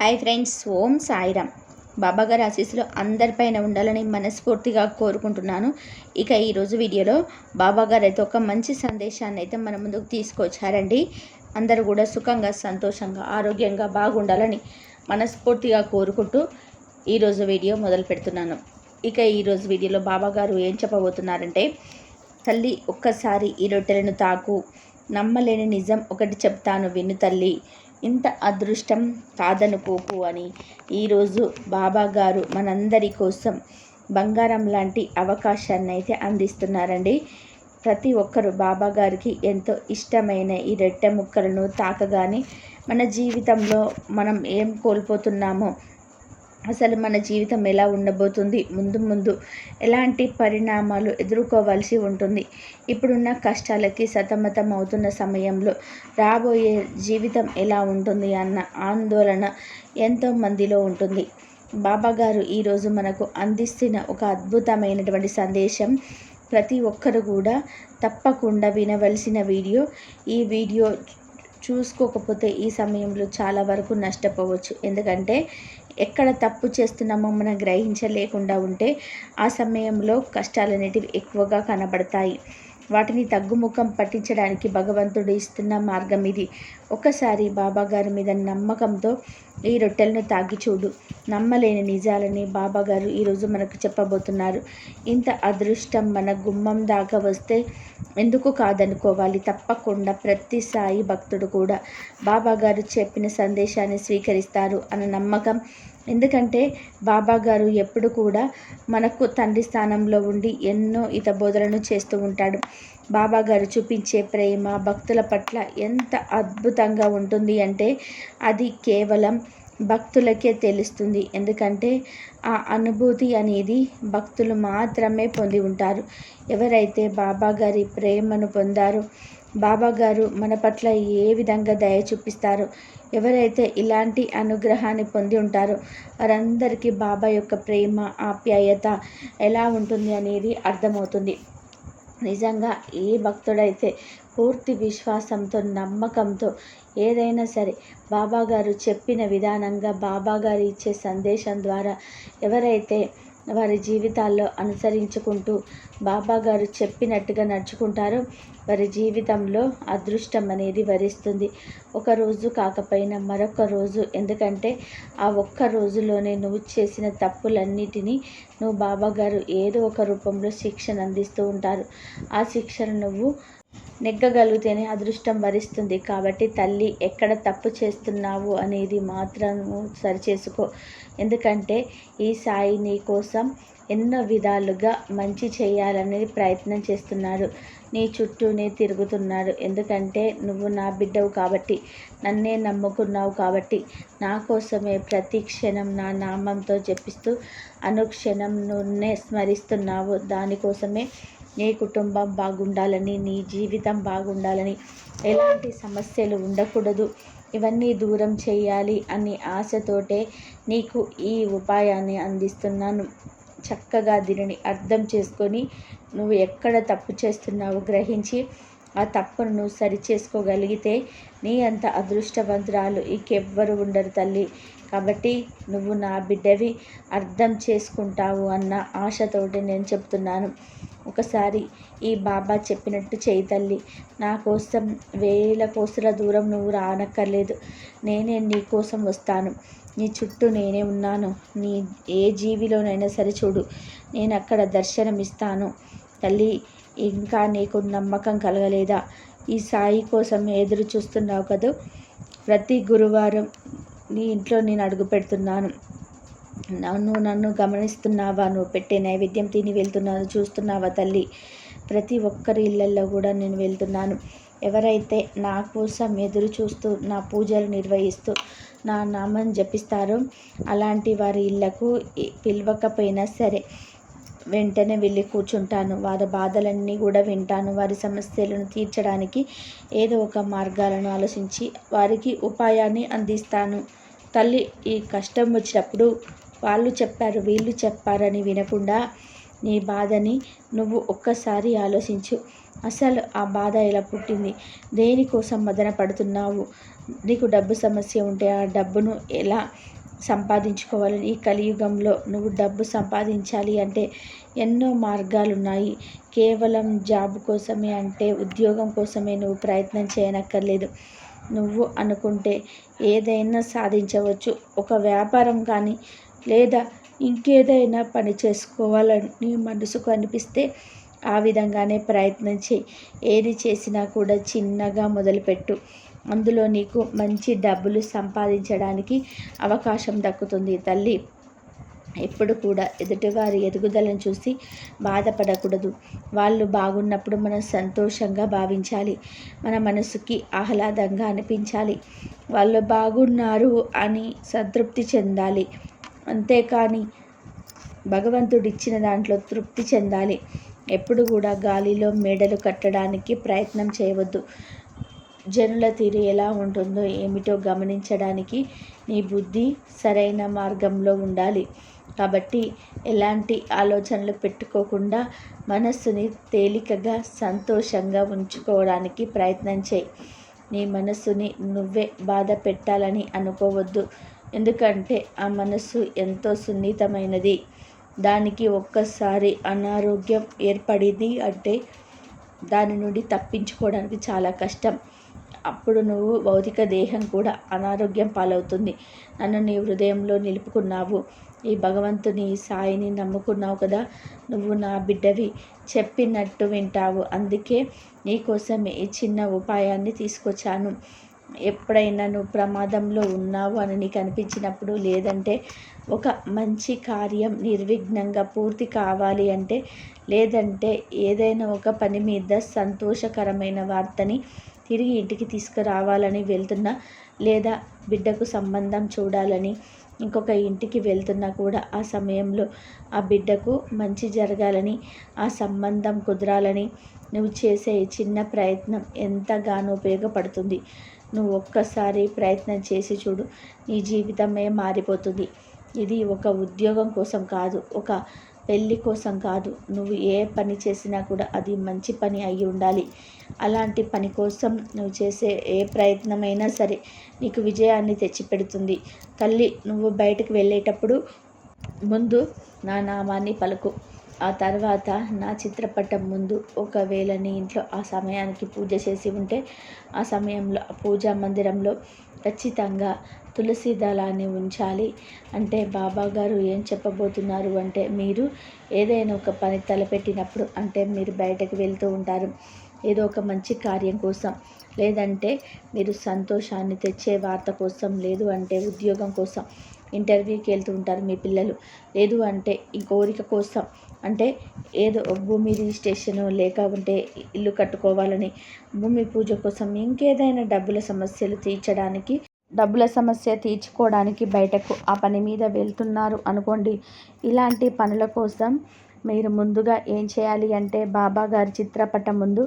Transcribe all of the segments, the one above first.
Hi friends ఓం సాయిరామ్. బాబాగారి ఆశీస్సులు అందరిపైన ఉండాలని మనస్ఫూర్తిగా కోరుకుంటున్నాను. ఇక ఈరోజు వీడియోలో బాబాగారు అయితే ఒక మంచి సందేశాన్ని అయితే మన ముందుకు తీసుకొచ్చారండి. అందరూ కూడా సుఖంగా సంతోషంగా ఆరోగ్యంగా బాగుండాలని మనస్ఫూర్తిగా కోరుకుంటూ ఈరోజు వీడియో మొదలు పెడుతున్నాను. ఇక ఈరోజు వీడియోలో బాబాగారు ఏం చెప్పబోతున్నారంటే తల్లి ఒక్కసారి ఈ రొట్టెలను తాకు. నమ్మలేని నిజం ఒకటి చెప్తాను విను తల్లి. ఇంత అదృష్టం కాదనుకోకు అని. ఈరోజు బాబా గారు మనందరి కోసం బంగారం లాంటి అవకాశాన్ని అయితే అందిస్తున్నారండి. ప్రతి ఒక్కరు బాబా గారికి ఎంతో ఇష్టమైన ఈ రెట్టె ముక్కలను తాకగానే మన జీవితంలో మనం ఏం కోల్పోతున్నామో అసలు మన జీవితం ఎలా ఉండబోతుంది? ముందు ముందు ఎలాంటి పరిణామాలు ఎదుర్కోవాల్సి ఉంటుంది? ఇప్పుడున్న కష్టాలకి సతమతం అవుతున్న సమయంలో రాబోయే జీవితం ఎలా ఉంటుంది అన్న ఆందోళన ఎంతో మందిలో ఉంటుంది. బాబాగారు ఈరోజు మనకు అందిస్తున్న ఒక అద్భుతమైనటువంటి సందేశం. ప్రతి ఒక్కరు కూడా తప్పకుండా వినవలసిన వీడియో. ఈ వీడియో చూసుకోకపోతే ఈ సమయంలో చాలా వరకు నష్టపోవచ్చు. ఎందుకంటే ఎక్కడ తప్పు చేస్తున్నామో మనం గ్రహించలేకుండా ఉంటే ఆ సమయంలో కష్టాలు అనేటివి ఎక్కువగా కనబడతాయి. వాటిని తగ్గుముఖం పట్టించడానికి భగవంతుడు ఇస్తున్న మార్గం ఇది. ఒకసారి బాబాగారి మీద నమ్మకంతో ఈ రొట్టెలను తాగి చూడు. నమ్మలేని నిజాలని బాబాగారు ఈరోజు మనకు చెప్పబోతున్నారు. ఇంత అదృష్టం మన గుమ్మం దాకా వస్తే ఎందుకు కాదనుకోవాలి? తప్పకుండా ప్రతి సాయి భక్తుడు కూడా బాబాగారు చెప్పిన సందేశాన్ని స్వీకరిస్తారు అన్న నమ్మకం ఎందుకంటే బాబా గారు ఎప్పుడు కూడా మనకు తండ్రి స్థానంలో ఉండి ఎన్నో ఇత బోధలను చేస్తూ ఉంటాడు. బాబా గారు చూపించే ప్రేమ భక్తుల పట్ల ఎంత అద్భుతంగా ఉంటుంది అంటే అది కేవలం భక్తులకే తెలుస్తుంది. ఎందుకంటే ఆ అనుభూతి అనేది భక్తులు మాత్రమే పొంది ఉంటారు. ఎవరైతే బాబా గారి ప్రేమను పొందారో బాబా గారు మన పట్ల ఏ విధంగా దయ చూపిస్తారో ఎవరైతే ఇలాంటి అనుగ్రహాన్ని పొంది ఉంటారో వారందరికీ బాబా యొక్క ప్రేమ ఆప్యాయత ఎలా ఉంటుంది అనేది అర్థమవుతుంది. నిజంగా ఏ భక్తుడైతే పూర్తి విశ్వాసంతో నమ్మకంతో ఏదైనా సరే బాబాగారు చెప్పిన విధానంగా బాబాగారు ఇచ్చే సందేశం ద్వారా ఎవరైతే వారి జీవితాల్లో అనుసరించుకుంటూ బాబా గారు చెప్పినట్టుగా నడుచుకుంటారో. వారి జీవితంలో అదృష్టం అనేది వరిస్తుంది. ఒక రోజు కాకపోయినా మరొక రోజు. ఎందుకంటే ఆ ఒక్క రోజులోనే నువ్వు చేసిన తప్పులన్నిటినీ నువ్వు బాబా గారు ఏదో ఒక రూపంలో శిక్షణ అందిస్తూ ఉంటారు. ఆ శిక్షణ నువ్వు నెగ్గగలిగితేనే అదృష్టం వరిస్తుంది. కాబట్టి తల్లి ఎక్కడ తప్పు చేస్తున్నావు అనేది మాత్రం సరిచేసుకో. ఎందుకంటే ఈ సాయి నీ కోసం ఎన్నో విధాలుగా మంచి చేయాలనేది ప్రయత్నం చేస్తున్నాడు. నీ చుట్టూనే తిరుగుతున్నాడు. ఎందుకంటే నువ్వు నా బిడ్డవు కాబట్టి నన్నే నమ్ముకున్నావు కాబట్టి నా కోసమే ప్రతి క్షణం నా నామంతో జపిస్తూ అనుక్షణం నున్నే స్మరిస్తున్నావు. దానికోసమే నీ కుటుంబం బాగుండాలని నీ జీవితం బాగుండాలని ఎలాంటి సమస్యలు ఉండకూడదు. ఇవన్నీ దూరం చేయాలి అనే ఆశతోటే నీకు ఈ ఉపాయాన్ని అందిస్తున్నాను. చక్కగా దీనిని అర్థం చేసుకొని నువ్వు ఎక్కడ తప్పు చేస్తున్నావో గ్రహించి ఆ తప్పును నువ్వు సరిచేసుకోగలిగితే నీ అంత అదృష్టవంతురాలు ఇంకెవ్వరు ఉండరు తల్లి. కాబట్టి నువ్వు నా బిడ్డవి అర్థం చేసుకుంటావు అన్న ఆశతోటి నేను చెప్తున్నాను. ఒకసారి ఈ బాబా చెప్పినట్టు చేయి తల్లి. నా కోసం వేల కోసల దూరం నువ్వు రానక్కర్లేదు. నేనే నీ కోసం వస్తాను. నీ చుట్టూ నేనే ఉన్నాను. నీ ఏ జీవిలోనైనా సరే చూడు. నేను అక్కడ దర్శనం ఇస్తాను. తల్లి ఇంకా నీకు నమ్మకం కలగలేదా? ఈ సాయి కోసం ఎదురు చూస్తున్నావు కదా? ప్రతి గురువారం నీ ఇంట్లో నేను అడుగు పెడుతున్నాను. నన్ను నన్ను గమనిస్తున్నావా? నువ్వు పెట్టే నైవేద్యం తిని వెళ్తున్నాను. చూస్తున్నావా తల్లి? ప్రతి ఒక్కరి ఇళ్ళల్లో కూడా నేను వెళ్తున్నాను. ఎవరైతే నా కోసం ఎదురు చూస్తూ నా పూజలు నిర్వహిస్తూ నా నామం జపిస్తారో అలాంటి వారి ఇళ్ళకు పిలవకపోయినా సరే వెంటనే వెళ్ళి కూర్చుంటాను. వారి బాధలన్నీ కూడా వింటాను. వారి సమస్యలను తీర్చడానికి ఏదో ఒక మార్గాలను ఆలోచించి వారికి ఉపాయాన్ని అందిస్తాను. తల్లి ఈ కష్టం వచ్చినప్పుడు వాళ్ళు చెప్పారు వీళ్ళు చెప్పారని వినకుండా నీ బాధని నువ్వు ఒక్కసారి ఆలోచించు. అసలు ఆ బాధ ఎలా పుట్టింది? దేనికోసం మదన పడుతున్నావు? నీకు డబ్బు సమస్య ఉంటే ఆ డబ్బును ఎలా సంపాదించుకోవాలని ఈ కలియుగంలో నువ్వు డబ్బు సంపాదించాలి అంటే ఎన్నో మార్గాలు ఉన్నాయి కేవలం జాబ్ కోసమే అంటే ఉద్యోగం కోసమే నువ్వు ప్రయత్నం చేయనక్కర్లేదు. నువ్వు అనుకుంటే ఏదైనా సాధించవచ్చు. ఒక వ్యాపారం కానీ లేదా ఇంకేదైనా పని చేసుకోవాలని మనసుకు అనిపిస్తే ఆ విధంగానే ప్రయత్నం చేయి. ఏది చేసినా కూడా చిన్నగా మొదలుపెట్టు. అందులో నీకు మంచి డబ్బులు సంపాదించడానికి అవకాశం దక్కుతుంది తల్లి. ఎప్పుడు కూడా ఎదుటివారి ఎదుగుదలను చూసి బాధపడకూడదు. వాళ్ళు బాగున్నప్పుడు మనం సంతోషంగా భావించాలి. మన మనసుకి ఆహ్లాదంగా అనిపించాలి. వాళ్ళు బాగున్నారు అని సంతృప్తి చెందాలి. అంతేకాని భగవంతుడిచ్చిన దాంట్లో తృప్తి చెందాలి. ఎప్పుడు కూడా గాలిలో మేడలు కట్టడానికి ప్రయత్నం చేయవద్దు. జనుల తీరు ఎలా ఉంటుందో ఏమిటో గమనించడానికి నీ బుద్ధి సరైన మార్గంలో ఉండాలి. కాబట్టి ఎలాంటి ఆలోచనలు పెట్టుకోకుండా మనస్సుని తేలికగా సంతోషంగా ఉంచుకోవడానికి ప్రయత్నం చేయి. నీ మనస్సుని నువ్వే బాధ పెట్టాలని అనుకోవద్దు. ఎందుకంటే ఆ మనస్సు ఎంతో సున్నితమైనది. దానికి ఒక్కసారి అనారోగ్యం ఏర్పడింది అంటే దాని నుండి తప్పించుకోవడానికి చాలా కష్టం. అప్పుడు నువ్వు భౌతిక దేహం కూడా అనారోగ్యం పాలవుతుంది. నన్ను నీ హృదయంలో నిలుపుకున్నావు. ఈ భగవంతుని సాయిని నమ్ముకున్నావు కదా నువ్వు నా బిడ్డవి. చెప్పినట్టు వింటావు. అందుకే నీకోసం ఈ చిన్న ఉపాయాన్ని తీసుకొచ్చాను. ఎప్పుడైనా నువ్వు ప్రమాదంలో ఉన్నావు అని నీకు అనిపించినప్పుడు లేదంటే ఒక మంచి కార్యం నిర్విఘ్నంగా పూర్తి కావాలి అంటే లేదంటే ఏదైనా ఒక పని మీద సంతోషకరమైన వార్తని తిరిగి ఇంటికి తీసుకురావాలని వెళ్తున్నా లేదా బిడ్డకు సంబంధం చూడాలని ఇంకొక ఇంటికి వెళ్తున్నా కూడా ఆ సమయంలో ఆ బిడ్డకు మంచి జరగాలని ఆ సంబంధం కుదరాలని నువ్వు చేసే చిన్న ప్రయత్నం ఎంతగానో ఉపయోగపడుతుంది. నువ్వు ఒక్కసారి ప్రయత్నం చేసి చూడు నీ జీవితమే మారిపోతుంది. ఇది ఒక ఉద్యోగం కోసం కాదు ఒక పెళ్ళి కోసం కాదు. నువ్వు ఏ పని చేసినా కూడా అది మంచి పని అయి ఉండాలి. అలాంటి పని కోసం నువ్వు చేసే ఏ ప్రయత్నమైనా సరే నీకు విజయాన్ని తెచ్చిపెడుతుంది. తల్లి నువ్వు బయటకు వెళ్ళేటప్పుడు ముందు నా నామాన్ని పలుకు. ఆ తర్వాత నా చిత్రపటం ముందు. ఒకవేళ నీ ఇంట్లో ఆ సమయానికి పూజ చేసి ఉంటే ఆ సమయంలో పూజా మందిరంలో ఖచ్చితంగా తులసి దళాన్ని ఉంచాలి. అంటే బాబా గారు ఏం చెప్పబోతున్నారు అంటే మీరు ఏదైనా ఒక పని తలపెట్టినప్పుడు అంటే మీరు బయటకు వెళ్తూ ఉంటారు. ఏదో ఒక మంచి కార్యం కోసం. లేదంటే మీరు సంతోషాన్ని తెచ్చే వార్త కోసం లేదు అంటే ఉద్యోగం కోసం ఇంటర్వ్యూకి వెళ్తూ ఉంటారు మీ పిల్లలు. లేదు అంటే ఈ కోరిక కోసం. అంటే ఏదో భూమి రిజిస్ట్రేషన్ లేక ఉంటే ఇల్లు కట్టుకోవాలని భూమి పూజ కోసం ఇంకేదైనా డబ్బుల సమస్యలు తీర్చడానికి డబ్బుల సమస్య తీర్చుకోవడానికి బయటకు ఆ పని మీద వెళ్తున్నారు అనుకోండి. ఇలాంటి పనుల కోసం మీరు ముందుగా ఏం చేయాలి అంటే బాబా గారి చిత్రపటం ముందు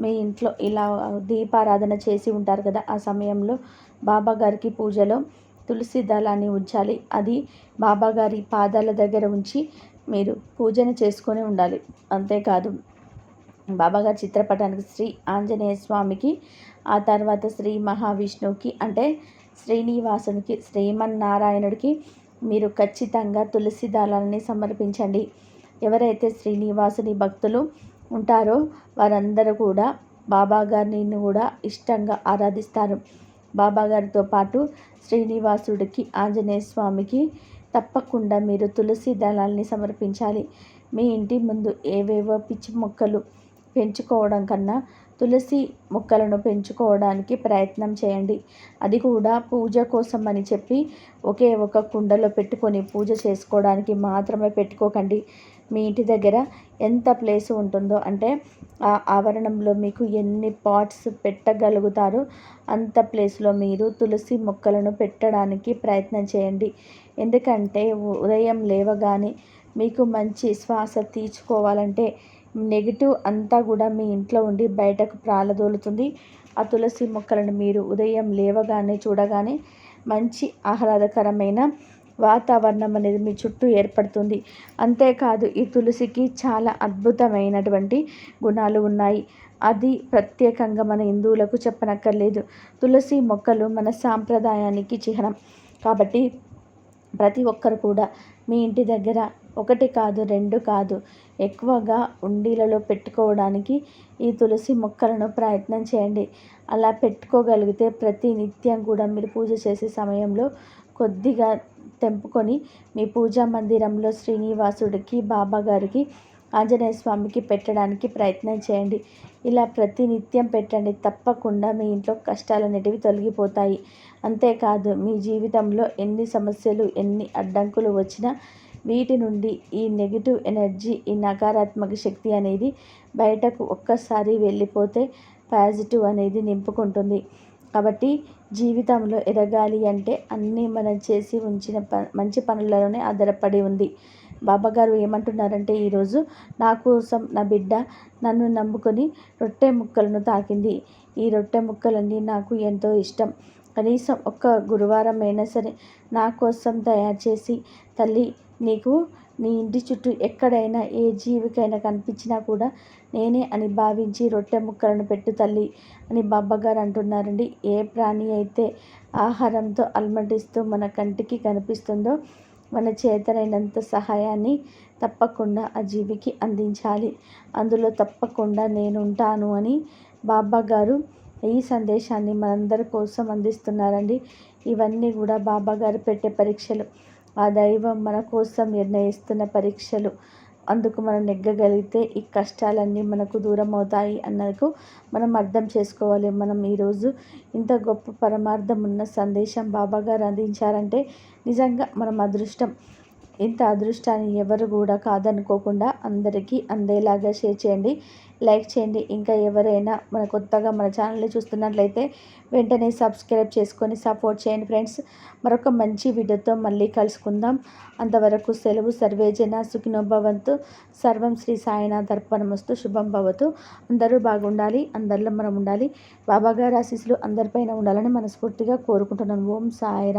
మీ ఇంట్లో ఇలా దీపారాధన చేసి ఉంటారు కదా ఆ సమయంలో బాబా గారికి పూజలో తులసి దళాన్ని ఉంచాలి. అది బాబాగారి పాదాల దగ్గర ఉంచి మీరు పూజను చేసుకొని ఉండాలి. అంతేకాదు బాబాగారి చిత్రపటానికి శ్రీ ఆంజనేయ స్వామికి ఆ తర్వాత శ్రీ మహావిష్ణువుకి అంటే శ్రీనివాసునికి శ్రీమన్నారాయణుడికి మీరు ఖచ్చితంగా తులసి దళాలని సమర్పించండి. ఎవరైతే శ్రీనివాసుని భక్తులు ఉంటారో వారందరూ కూడా బాబాగారిని కూడా ఇష్టంగా ఆరాధిస్తారు. బాబాగారితో పాటు శ్రీనివాసుడికి ఆంజనేయ స్వామికి తప్పకుండా మీరు తులసి దళాల్ని సమర్పించాలి. మీ ఇంటి ముందు ఏవేవో పిచ్చి మొక్కలు పెంచుకోవడం కన్నా తులసి మొక్కలను పెంచుకోవడానికి ప్రయత్నం చేయండి. అది కూడా పూజ కోసం అని చెప్పి ఒకే ఒక కుండలో పెట్టుకొని పూజ చేసుకోవడానికి మాత్రమే పెట్టుకోకండి. మీ ఇంటి దగ్గర ఎంత ప్లేస్ ఉంటుందో అంటే ఆ ఆవరణంలో మీకు ఎన్ని పాట్స్ పెట్టగలుగుతారో అంత ప్లేస్లో మీరు తులసి మొక్కలను పెట్టడానికి ప్రయత్నం చేయండి. ఎందుకంటే ఉదయం లేవగానే మీకు మంచి శ్వాస తీర్చుకోవాలంటే నెగిటివ్ అంతా కూడా మీ ఇంట్లో ఉండి బయటకు ప్రాలదోలుతుంది. ఆ తులసి మొక్కలను మీరు ఉదయం లేవగానే చూడగానే మంచి ఆహ్లాదకరమైన వాతావరణం అనేది మీ చుట్టూ ఏర్పడుతుంది. అంతేకాదు ఈ తులసికి చాలా అద్భుతమైనటువంటి గుణాలు ఉన్నాయి. అది ప్రత్యేకంగా మన హిందువులకు చెప్పనక్కర్లేదు. తులసి మొక్కలు మన సాంప్రదాయానికి చిహ్నం. కాబట్టి ప్రతి ఒక్కరు కూడా మీ ఇంటి దగ్గర ఒకటి కాదు రెండు కాదు. ఎక్కువగా ఉండీలలో పెట్టుకోవడానికి ఈ తులసి మొక్కలను ప్రయత్నం చేయండి. అలా పెట్టుకోగలిగితే ప్రతి నిత్యం కూడా మీరు పూజ చేసే సమయంలో కొద్దిగా తెంపుకొని మీ పూజా మందిరంలో శ్రీనివాసుడికి బాబా గారికి ఆంజనేయ స్వామికి పెట్టడానికి ప్రయత్నం చేయండి. ఇలా ప్రతి నిత్యం పెట్టండి. తప్పకుండా మీ ఇంట్లో కష్టాలు అనేటివి తొలగిపోతాయి. అంతేకాదు మీ జీవితంలో ఎన్ని సమస్యలు ఎన్ని అడ్డంకులు వచ్చినా వీటి నుండి ఈ నెగిటివ్ ఎనర్జీ ఈ నకారాత్మక శక్తి అనేది బయటకు ఒక్కసారి వెళ్ళిపోతే పాజిటివ్ అనేది నింపుకుంటుంది. కాబట్టి జీవితంలో ఎదగాలి అంటే అన్నీ మనం చేసి ఉంచిన ప మంచి పనులలోనే ఆధారపడి ఉంది. బాబాగారు ఏమంటున్నారంటే ఈరోజు నా కోసం నా బిడ్డ నన్ను నమ్ముకొని రొట్టె ముక్కలను తాకింది. ఈ రొట్టె ముక్కలన్నీ నాకు ఎంతో ఇష్టం. కనీసం ఒక్క గురువారం అయినా సరే నా కోసం తయారు చేసి తల్లి నీకు నీ ఇంటి చుట్టూ ఎక్కడైనా ఏ జీవికైనా కనిపించినా కూడా నేనే అని భావించి రొట్టె ముక్కలను పెట్టు తల్లి అని బాబాగారు అంటున్నారండి. ఏ ప్రాణి అయితే ఆహారంతో అలమటిస్తూ మన కంటికి కనిపిస్తుందో మన చేతనైనంత సహాయాన్ని తప్పకుండా ఆ జీవికి అందించాలి. అందులో తప్పకుండా నేను ఉంటాను అని బాబా గారు ఈ సందేశాన్ని మనందరి కోసం అందిస్తున్నారండి. ఇవన్నీ కూడా బాబా గారు పెట్టే పరీక్షలు. ఆ దైవం మన కోసం నిర్ణయిస్తున్న పరీక్షలు. అందుకు మనం నెగ్గగలిగితే ఈ కష్టాలన్నీ మనకు దూరం అవుతాయి అన్నకు మనం అర్థం చేసుకోవాలి. మనం ఈరోజు ఇంత గొప్ప పరమార్థం ఉన్న సందేశం బాబాగారు అందించారంటే నిజంగా మనం అదృష్టం. ఇంత అదృష్టాన్ని ఎవరు కూడా కాదనుకోకుండా అందరికీ అందేలాగా షేర్ చేయండి లైక్ చేయండి. ఇంకా ఎవరైనా మన కొత్తగా మన ఛానల్ని చూస్తున్నట్లయితే వెంటనే సబ్స్క్రైబ్ చేసుకొని సపోర్ట్ చేయండి ఫ్రెండ్స్. మరొక మంచి వీడియోతో మళ్ళీ కలుసుకుందాం. అంతవరకు సెలవు సర్వేజన సుఖినోభవంతు సర్వం శ్రీ సాయినాథ్ అర్పణమస్తు. శుభం భవతు. అందరూ బాగుండాలి అందరిలో మనం ఉండాలి. బాబాగారు ఆశీస్సులు అందరిపైన ఉండాలని మనస్ఫూర్తిగా కోరుకుంటున్నాను. ఓం సాయిరా